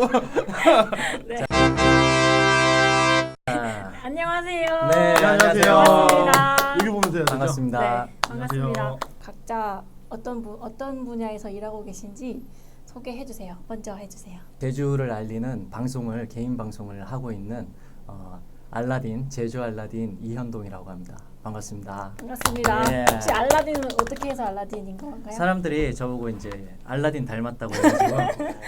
네. 아, 안녕하세요. 네, 안녕하세요. 반갑습니다. 여기 보면서 해야 되죠? 반갑습니다. 네, 반갑습니다. 안녕하세요. 각자 어떤 분 어떤 분야에서 일하고 계신지 소개해 주세요. 먼저 해 주세요. 제주를 알리는 방송을 개인 방송을 하고 있는 어, 알라딘 제주 알라딘 이현동이라고 합니다. 반갑습니다. 반갑습니다. 네. 혹시 알라딘은 어떻게 해서 알라딘인 건가요? 사람들이 저보고 이제 알라딘 닮았다고 해가지고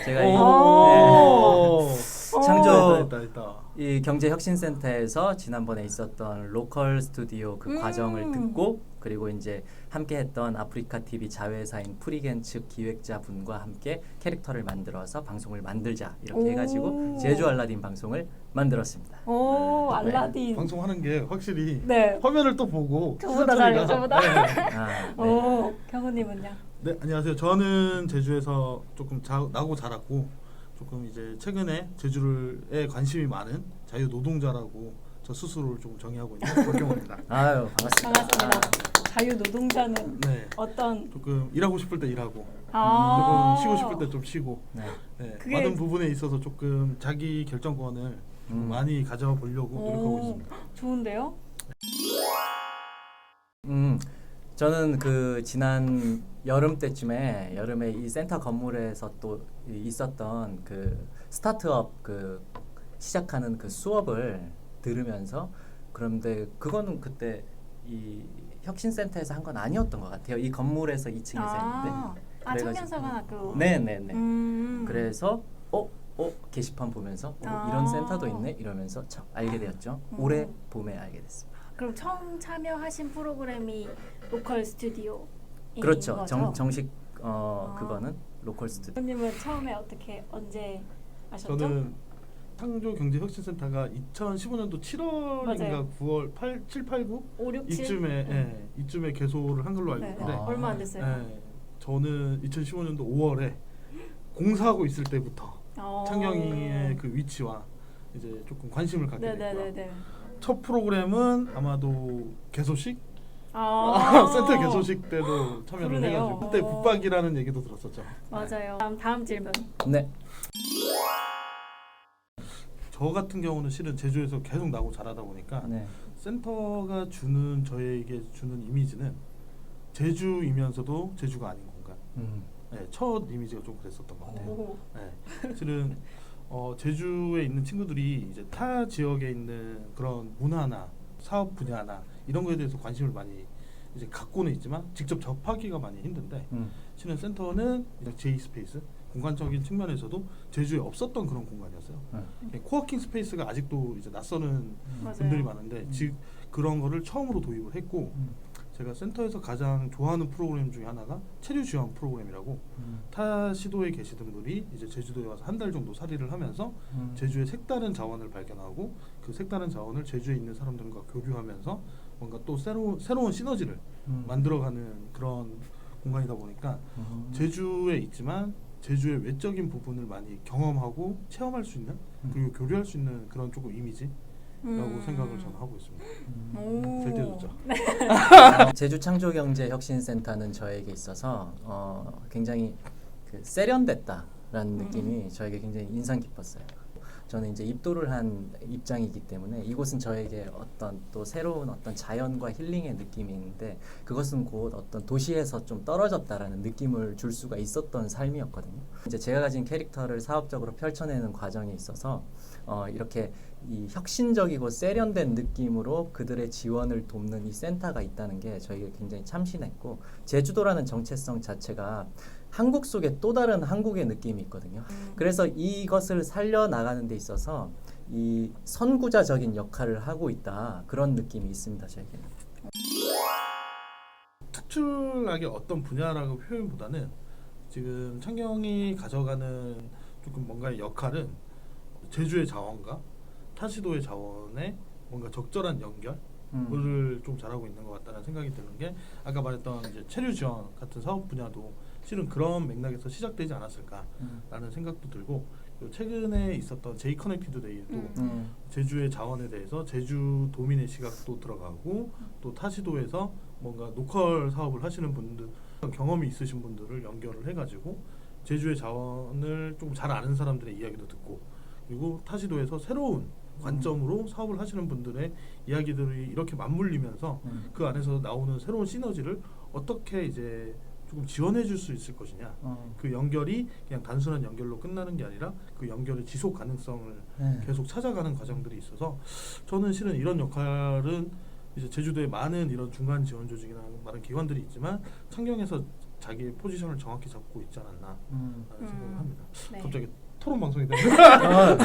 제가 이, 오. 네, 창조 있다, 있다, 있다. 이 경제혁신센터에서 지난번에 있었던 로컬 스튜디오 그 음. 과정을 듣고 그리고 이제 함께했던 아프리카 TV 자회사인 프리겐 측 기획자분과 함께 캐릭터를 만들어서 방송을 만들자 이렇게 오. 해가지고 제주 알라딘 방송을 만들었습니다. 오 네. 알라딘. 방송하는 게 확실히 네. 화면을 또 보고 저보다 잘해요, 저보다. 네. 아, 네. 오 경훈님은요? 네, 안녕하세요. 저는 제주에서 조금 자, 나고 자랐고 조금 이제 최근에 제주에 관심이 많은 자유 노동자라고 저 스스로를 좀 정의하고 있는 박경호입니다. 아유 반갑습니다. 반갑습니다. 자유 노동자는 네. 어떤 조금 일하고 싶을 때 일하고 아 조금 쉬고 싶을 때 좀 쉬고 네. 네, 그게- 많은 부분에 있어서 조금 자기 결정권을 좀 음. 많이 가져보려고 노력하고 오, 있습니다. 좋은데요? 음, 저는 그 지난 여름 때쯤에 여름에 이 센터 건물에서 또 이- 있었던 그 스타트업 그 시작하는 그 수업을 들으면서 그런데 그거는 그때 이 혁신센터에서 한 건 아니었던 것 같아요. 이 건물에서 2층에서 아, 했는데. 아 청년사관학교. 네네네. 음. 그래서 어? 어? 게시판 보면서 어, 아. 이런 센터도 있네 이러면서 참 알게 되었죠. 음. 올해 봄에 알게 됐습니다. 그럼 처음 참여하신 프로그램이 로컬 스튜디오. 그렇죠. 거죠? 정, 정식 어 아. 그거는 로컬 스튜디오. 님은 처음에 어떻게 언제 아셨죠? 저는 창조 경제 혁신센터가 2015년도 7월인가 맞아요. 9월 8, 7, 8, 9 5, 6, 7 이쯤에 예, 이쯤에 개소를 한 걸로 알고 네. 있는데 아. 얼마 안 됐어요. 예, 저는 2015년도 5월에 공사하고 있을 때부터 어. 창경이의 그 위치와 이제 조금 관심을 갖게 됐고요. 네네네네. 첫 프로그램은 아마도 개소식 아. 센터 개소식 때도 참여를 그러네요. 해가지고 그때 어. 붙박이라는 얘기도 들었었죠. 맞아요. 다음 다음 질문. 네. 저 같은 경우는 실은 제주에서 계속 나고 자라다 보니까 네. 센터가 주는 저에게 주는 이미지는 제주이면서도 제주가 아닌 공간. 음. 네, 첫 이미지가 좀 그랬었던 것 같아요. 오. 네, 실은 어, 제주에 있는 친구들이 이제 타 지역에 있는 그런 문화나 사업 분야나 이런 거에 대해서 관심을 많이 이제 갖고는 있지만 직접 접하기가 많이 힘든데 음. 실은 센터는 이제 J 스페이스 공간적인 측면에서도 제주에 없었던 그런 공간이었어요. 음. 코워킹 스페이스가 아직도 이제 낯서는 맞아요. 분들이 많은데 음. 즉 그런 거를 처음으로 도입을 했고 음. 제가 센터에서 가장 좋아하는 프로그램 중에 하나가 체류 지원 프로그램이라고 음. 타 시도에 계시던 분이 이제 제주도에 와서 한 달 정도 살이를 하면서 음. 제주의 색다른 자원을 발견하고 그 색다른 자원을 제주에 있는 사람들과 교류하면서 뭔가 또 새로운 새로운 시너지를 음. 만들어가는 그런 공간이다 보니까 음. 제주에 있지만 제주의 외적인 부분을 많이 경험하고 체험할 수 있는 음. 그리고 교류할 수 있는 그런 조금 이미지라고 음. 생각을 저는 하고 있습니다. 음. 오. 될 때였죠. 제주 창조경제혁신센터는 저에게 있어서 어, 굉장히 그 세련됐다라는 음. 느낌이 저에게 굉장히 인상 깊었어요. 저는 이제 입도를 한 입장이기 때문에 이곳은 저에게 어떤 또 새로운 어떤 자연과 힐링의 느낌이 있는데 그것은 곧 어떤 도시에서 좀 떨어졌다라는 느낌을 줄 수가 있었던 삶이었거든요. 이제 제가 가진 캐릭터를 사업적으로 펼쳐내는 과정에 있어서 어, 이렇게 이 혁신적이고 세련된 느낌으로 그들의 지원을 돕는 이 센터가 있다는 게 저에게 굉장히 참신했고 제주도라는 정체성 자체가 한국 속에 또 다른 한국의 느낌이 있거든요. 음. 그래서 이것을 살려 나가는 데 있어서 이 선구자적인 역할을 하고 있다 그런 느낌이 있습니다 저에게는. 특출나게 어떤 분야라고 표현보다는 지금 창경이 가져가는 조금 뭔가의 역할은 제주의 자원과 타시도의 자원의 뭔가 적절한 연결 음. 을좀 잘하고 있는 것 같다는 생각이 드는 게 아까 말했던 이제 체류 지원 같은 사업 분야도 실은 그런 맥락에서 시작되지 않았을까라는 음. 생각도 들고 최근에 있었던 J 커넥티드 데이도 음. 음. 제주의 자원에 대해서 제주 도민의 시각도 들어가고 또 타시도에서 뭔가 로컬 사업을 하시는 분들 경험이 있으신 분들을 연결을 해가지고 제주의 자원을 조금 잘 아는 사람들의 이야기도 듣고 그리고 타시도에서 새로운 관점으로 사업을 하시는 분들의 이야기들이 이렇게 맞물리면서 음. 그 안에서 나오는 새로운 시너지를 어떻게 이제 조금 지원해 줄 수 있을 것이냐 어. 그 연결이 그냥 단순한 연결로 끝나는 게 아니라 그 연결의 지속 가능성을 네. 계속 찾아가는 과정들이 있어서 저는 실은 이런 역할은 이제 제주도에 많은 이런 중간 지원 조직이나 많은 기관들이 있지만 창경에서 자기의 포지션을 정확히 잡고 있지 않았나 음. 라는 생각을 음. 합니다. 네. 갑자기 토론 방송이 되네. 어.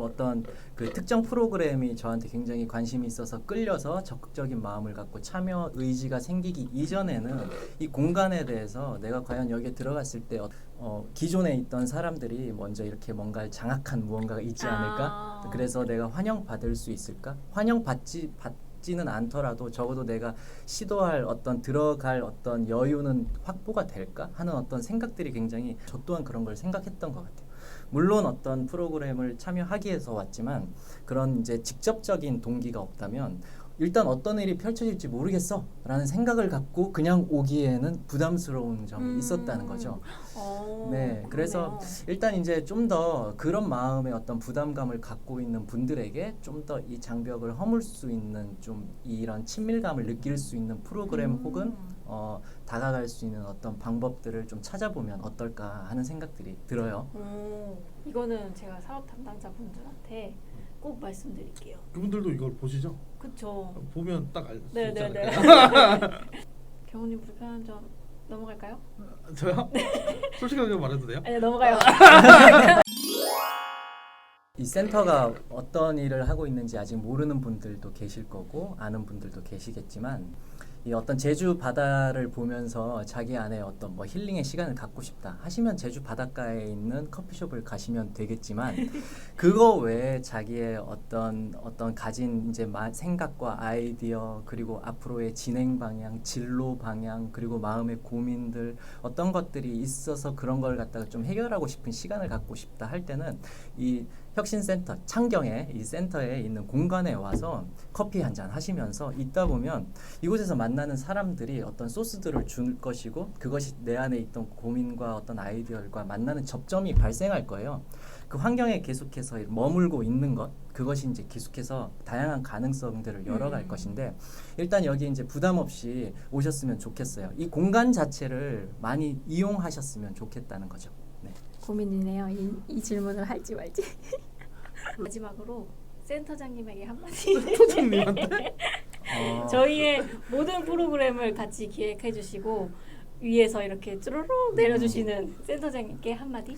뭐 어떤 그 특정 프로그램이 저한테 굉장히 관심이 있어서 끌려서 적극적인 마음을 갖고 참여 의지가 생기기 이전에는 이 공간에 대해서 내가 과연 여기에 들어갔을 때 어, 어, 기존에 있던 사람들이 먼저 이렇게 뭔가 장악한 무언가가 있지 않을까? 아. 그래서 내가 환영받을 수 있을까? 환영받지 받 지는 않더라도 적어도 내가 시도할 어떤 들어갈 어떤 여유는 확보가 될까 하는 어떤 생각들이 굉장히 저 또한 그런 걸 생각했던 것 같아요. 물론 어떤 프로그램을 참여하기 위해서 왔지만 그런 이제 직접적인 동기가 없다면 일단 어떤 일이 펼쳐질지 모르겠어 라는 생각을 갖고 그냥 오기에는 부담스러운 점이 음. 있었다는 거죠. 어, 네, 그래서 그러네요. 일단 이제 좀 더 그런 마음의 어떤 부담감을 갖고 있는 분들에게 좀 더 이 장벽을 허물 수 있는 좀 이런 친밀감을 느낄 수 있는 프로그램 음. 혹은 어, 다가갈 수 있는 어떤 방법들을 좀 찾아보면 어떨까 하는 생각들이 들어요. 오, 이거는 제가 사업 담당자 분들한테 꼭 말씀드릴게요. 그분들도 이걸 보시죠. 그쵸? 보면 딱 알 수 있지 네네네. 않을까요? 경호님 불편한 점 넘어갈까요? 저요? 솔직하게 말해도 돼요? 아니 넘어가요. 이 센터가 어떤 일을 하고 있는지 아직 모르는 분들도 계실 거고 아는 분들도 계시겠지만 이 어떤 제주 바다를 보면서 자기 안에 어떤 뭐 힐링의 시간을 갖고 싶다 하시면 제주 바닷가에 있는 커피숍을 가시면 되겠지만 그거 외에 자기의 어떤 어떤 가진 이제 마- 생각과 아이디어 그리고 앞으로의 진행 방향, 진로 방향 그리고 마음의 고민들 어떤 것들이 있어서 그런 걸 갖다가 좀 해결하고 싶은 시간을 갖고 싶다 할 때는 이 혁신센터 창경에 이 센터에 있는 공간에 와서 커피 한 잔 하시면서 있다 보면 이곳에서 만나는 사람들이 어떤 소스들을 줄 것이고 그것이 내 안에 있던 고민과 어떤 아이디어들과 만나는 접점이 발생할 거예요. 그 환경에 계속해서 머물고 있는 것 그것이 이제 계속해서 다양한 가능성들을 열어갈 음. 것인데 일단 여기 이제 부담 없이 오셨으면 좋겠어요. 이 공간 자체를 많이 이용하셨으면 좋겠다는 거죠. 네. 고민이네요. 이, 이 질문을 할지 말지. 마지막으로 센터장님에게 한마디. 소장님한테? 어, 저희의 모든 프로그램을 같이 기획해 주시고 위에서 이렇게 쭈루룩 내려주시는 센터장님께 한마디.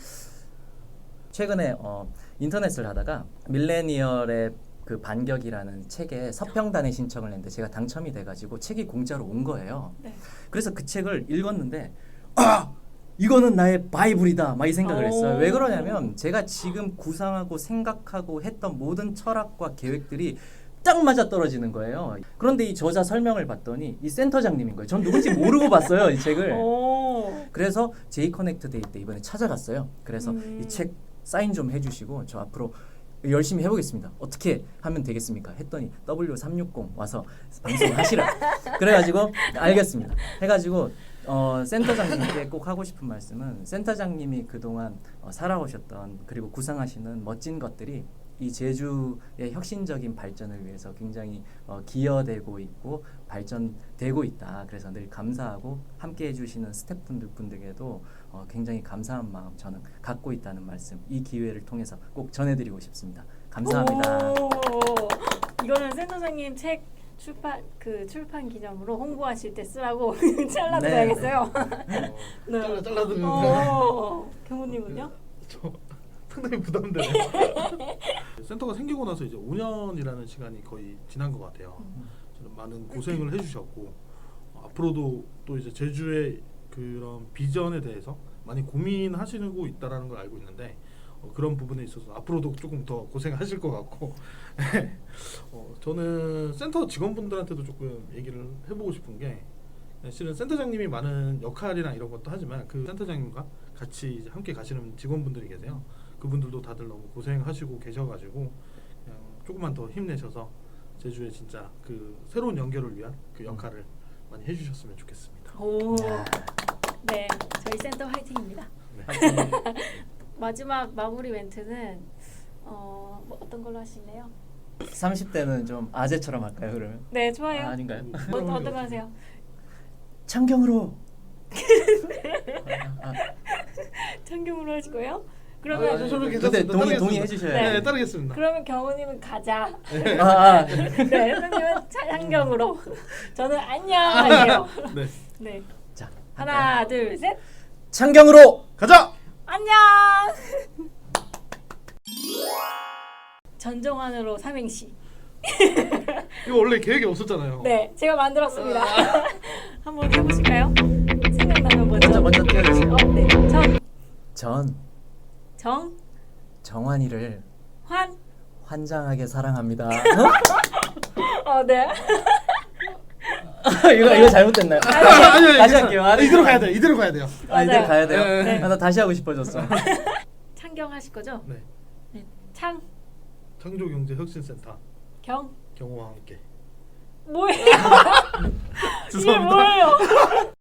최근에 어, 인터넷을 하다가 밀레니얼의 그 반격이라는 책에 서평단에 신청을 했는데 제가 당첨이 돼가지고 책이 공짜로 온 거예요. 네. 그래서 그 책을 읽었는데 아 이거는 나의 바이블이다 막 이 생각을 했어요. 오. 왜 그러냐면 제가 지금 구상하고 생각하고 했던 모든 철학과 계획들이 딱 맞아 떨어지는 거예요. 그런데 이 저자 설명을 봤더니 이 센터장님인 거예요. 전 누군지 모르고 봤어요 이 책을. 오. 그래서 제이 커넥트 데이 때 이번에 찾아갔어요. 그래서 음. 이책 사인 좀 해주시고 저 앞으로 열심히 해보겠습니다. 어떻게 하면 되겠습니까? 했더니 W360 와서 방송을 하시라. 그래가지고 알겠습니다. 해가지고 어, 센터장님께 꼭 하고 싶은 말씀은 센터장님이 그동안 어, 살아오셨던 그리고 구상하시는 멋진 것들이 이 제주의 혁신적인 발전을 위해서 굉장히 어, 기여되고 있고 발전되고 있다. 그래서 늘 감사하고 함께 해주시는 스태프분들 분들에게도 어, 굉장히 감사한 마음 저는 갖고 있다는 말씀 이 기회를 통해서 꼭 전해드리고 싶습니다. 감사합니다. 오. 이거는 센터장님 책 출판 그 출판 기념으로 홍보하실 때 쓰라고 잘라드려야겠어요. 어, 네. 잘라 잘라드리는데 어. 경호님은요? 저 상당히 부담되네요. 센터가 생기고 나서 이제 5년이라는 시간이 거의 지난 것 같아요. 음. 저는 많은 고생을 해주셨고 어, 앞으로도 또 이제 제주의 그런 비전에 대해서 많이 고민하시고 있다라는 걸 알고 있는데 어, 그런 부분에 있어서 앞으로도 조금 더 고생하실 것 같고 어, 저는 센터 직원분들한테도 조금 얘기를 해보고 싶은 게 실은 센터장님이 많은 역할이나 이런 것도 하지만 그 센터장님과 같이 이제 함께 가시는 직원분들이 계세요. 그분들도 다들 너무 고생하시고 계셔가지고 그냥 조금만 더 힘내셔서 제주에 진짜 그 새로운 연결을 위한 그 역할을 많이 해주셨으면 좋겠습니다. 오. 야, 네, 저희 센터 화이팅입니다. 마지막 마무리 멘트는 어, 뭐 어떤 걸로 하실래요? 30대는 좀 아재처럼 할까요, 그러면? 네, 좋아요. 아, 아닌가요? 뭐, 어떤 거 하세요? 창경으로. 아, 창경으로 하실 거예요? 아, 그러면 저- 저는 근데 괜찮습니다. 동의 따르겠습니다. 동의해 주셔야 네, 돼요. 따르겠습니다. 그러면 경호님은 가자. 아, 아. 네, 선생님은 창경으로. 저는 안녕 할게요. 네, 네, 자, 하나, 둘, 셋. 창경으로. 가자. 전종환으로 삼행시. 이거 원래 계획이 없었잖아요. 네, 제가 만들었습니다. 한번 해보실까요? 생각나면 먼저. 먼저 먼저 띄워주세요. 어, 네. 전, 전 정, 정환이를 환. 환장하게 사랑합니다. 어, 네. 이거 이거 잘못됐나요? 아니, 아니, 아니, 다시. 할게요. 아, 이대로 가야 돼. 이대로 가야 돼요. 아, 이제 맞아요. 가야 돼요. 네. 아, 나 다시 하고 싶어졌어. 창경 하실 거죠? 네. 네. 창, 창조경제혁신센터 경. 경호와 함께. 뭐예요? 이게 죄송합니다. 뭐예요?